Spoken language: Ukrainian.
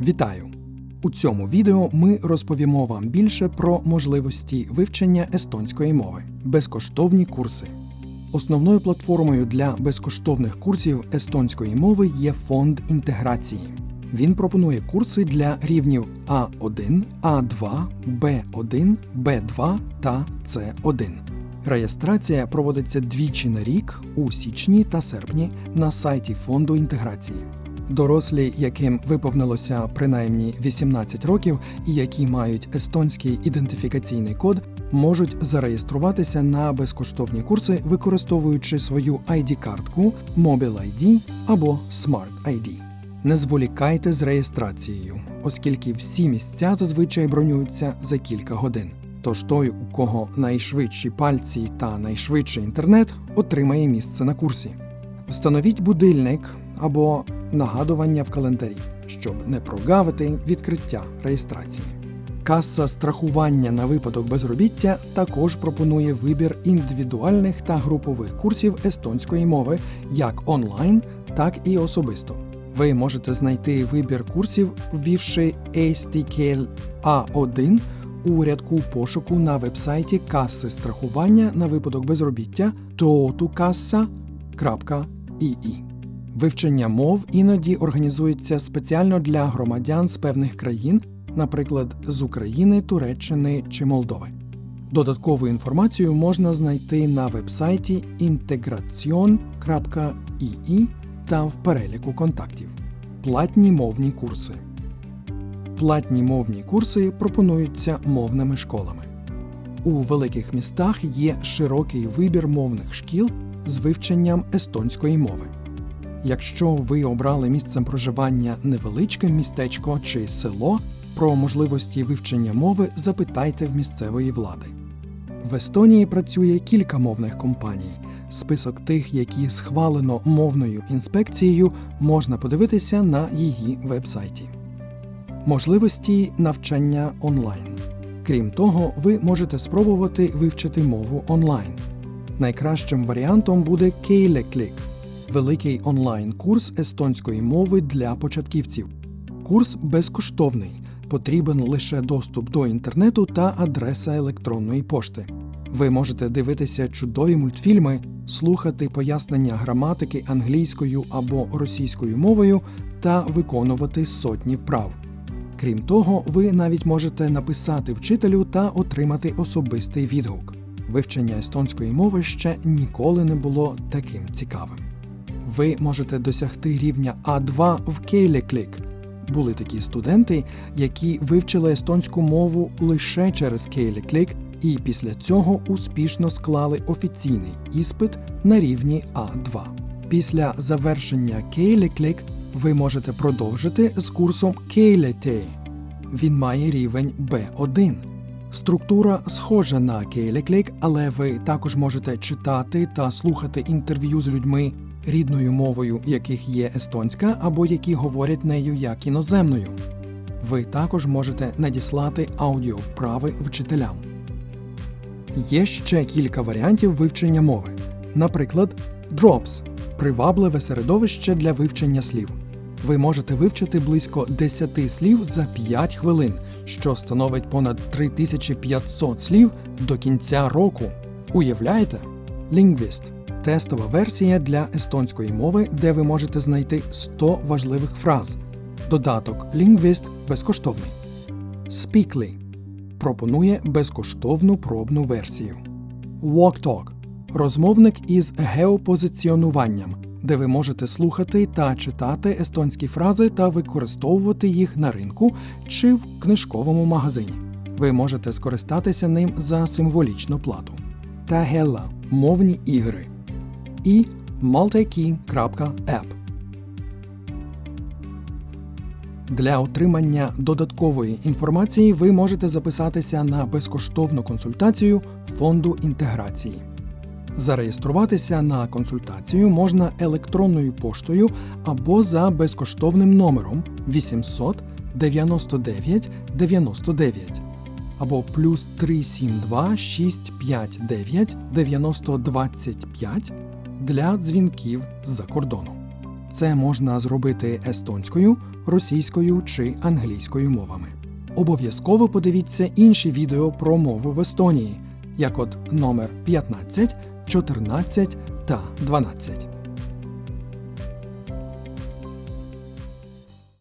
Вітаю! У цьому відео ми розповімо вам більше про можливості вивчення естонської мови, безкоштовні курси. Основною платформою для безкоштовних курсів естонської мови є фонд інтеграції. Він пропонує курси для рівнів А1, А2, Б1, Б2 та С1. Реєстрація проводиться двічі на рік у січні та серпні на сайті фонду інтеграції. Дорослі, яким виповнилося принаймні 18 років і які мають естонський ідентифікаційний код, можуть зареєструватися на безкоштовні курси, використовуючи свою ID-картку, Mobile ID або Smart ID. Не зволікайте з реєстрацією, оскільки всі місця зазвичай бронюються за кілька годин. Тож той, у кого найшвидші пальці та найшвидший інтернет, отримає місце на курсі. Встановіть будильник або нагадування в календарі, щоб не прогавити відкриття реєстрації. Каса страхування на випадок безробіття також пропонує вибір індивідуальних та групових курсів естонської мови як онлайн, так і особисто. Ви можете знайти вибір курсів, ввівши ASTKL A1 у рядку пошуку на вебсайті каси страхування на випадок безробіття totukassa.ii. Вивчення мов іноді організується спеціально для громадян з певних країн, наприклад, з України, Туреччини чи Молдови. Додаткову інформацію можна знайти на вебсайті integracion.ii та в переліку контактів. Платні мовні курси. Платні мовні курси пропонуються мовними школами. У великих містах є широкий вибір мовних шкіл з вивченням естонської мови. Якщо ви обрали місцем проживання невеличке містечко чи село, про можливості вивчення мови запитайте в місцевої влади. В Естонії працює кілька мовних компаній. Список тих, які схвалено мовною інспекцією, можна подивитися на її вебсайті. Можливості навчання онлайн. Крім того, ви можете спробувати вивчити мову онлайн. Найкращим варіантом буде Кейлеклік – великий онлайн-курс естонської мови для початківців. Курс безкоштовний, потрібен лише доступ до інтернету та адреса електронної пошти. Ви можете дивитися чудові мультфільми, слухати пояснення граматики англійською або російською мовою та виконувати сотні вправ. Крім того, ви навіть можете написати вчителю та отримати особистий відгук. Вивчення естонської мови ще ніколи не було таким цікавим. Ви можете досягти рівня А2 в Кейлеклік. Були такі студенти, які вивчили естонську мову лише через Кейлеклік і після цього успішно склали офіційний іспит на рівні А2. Після завершення Кейлеклік ви можете продовжити з курсом Кейлетей. Він має рівень B1. Структура схожа на Кейлеклік, але ви також можете читати та слухати інтерв'ю з людьми, рідною мовою яких є естонська або які говорять нею як іноземною. Ви також можете надіслати аудіовправи вчителям. Є ще кілька варіантів вивчення мови. Наприклад, Drops – привабливе середовище для вивчення слів. Ви можете вивчити близько 10 слів за 5 хвилин, що становить понад 3500 слів до кінця року. Уявляєте? Linguist – тестова версія для естонської мови, де ви можете знайти 100 важливих фраз. Додаток Linguist безкоштовний. Speakly пропонує безкоштовну пробну версію. WalkTalk – розмовник із геопозиціонуванням, де ви можете слухати та читати естонські фрази та використовувати їх на ринку чи в книжковому магазині. Ви можете скористатися ним за символічну плату. Tagella – мовні ігри і multikey.app. Для отримання додаткової інформації ви можете записатися на безкоштовну консультацію фонду інтеграції. Зареєструватися на консультацію можна електронною поштою або за безкоштовним номером 800 99 99 або плюс 372 659 90 25 для дзвінків з-за кордону. Це можна зробити естонською, російською чи англійською мовами. Обов'язково подивіться інші відео про мову в Естонії, як от номер 15, 14 та 12.